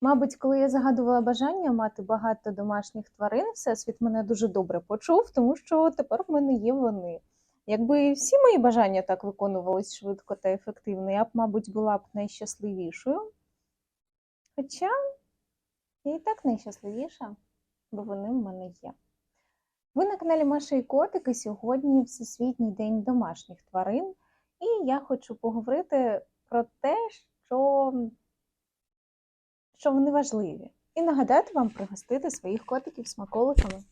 Мабуть, коли я загадувала бажання мати багато домашніх тварин, всесвіт мене дуже добре почув, тому що тепер в мене є вони. Якби всі мої бажання так виконувались швидко та ефективно, я б, мабуть, була б найщасливішою. Хоча я і так найщасливіша, бо вони в мене є. Ви на каналі Маша і Котики. Сьогодні Всесвітній день домашніх тварин, і я хочу поговорити про те, що що вони важливі, і нагадати вам пригостити своїх котиків смаколиками.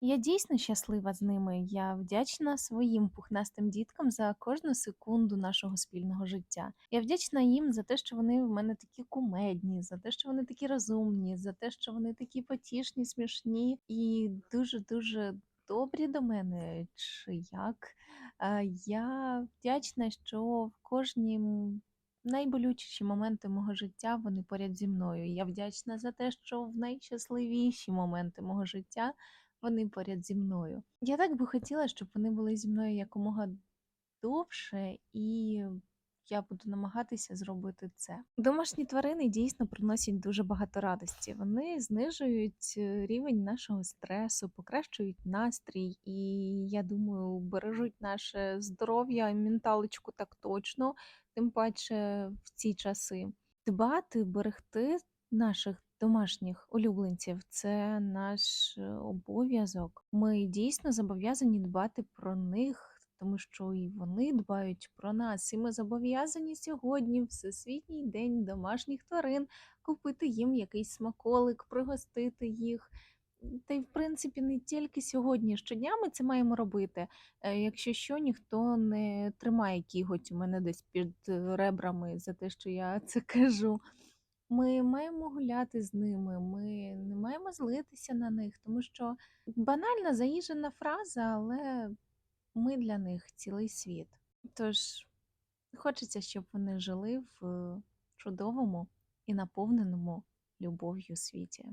Я дійсно щаслива з ними. Я вдячна своїм пухнастим діткам за кожну секунду нашого спільного життя. Я вдячна їм за те, що вони в мене такі кумедні, за те, що вони такі розумні, за те, що вони такі потішні, смішні і дуже дуже добрі до мене. Чи як Е, я вдячна, що в кожній найболючіші моменти мого життя вони поряд зі мною. Я вдячна за те, що в найщасливіші моменти мого життя вони поряд зі мною. Я так би хотіла, щоб вони були зі мною якомога довше, і я буду намагатися зробити це. Домашні тварини дійсно приносять дуже багато радості. Вони знижують е, рівень нашого стресу, покращують настрій, і я думаю, бережуть наше здоров'я менталочку так точно, тим паче в ці часи. Дбати, берегти наших домашніх улюбленців це наш е, обов'язок. Ми дійсно зобов'язані дбати про них, тому що і вони дбають про нас. І ми зобов'язані сьогодні, Всесвітній день домашніх тварин, купити їм якийсь смаколик, пригостити їх. Та й в принципі не тільки сьогодні, щодня ми це маємо робити. Е, Якщо що, ніхто не тримає кіготь у мене десь під е, ребрами за те, що я це кажу. Ми маємо гуляти з ними, ми не маємо злитися на них, тому що банальна заїжджена фраза, але ми для них цілий світ. Тож хочеться, щоб вони жили в чудовому і наповненому любов'ю світі.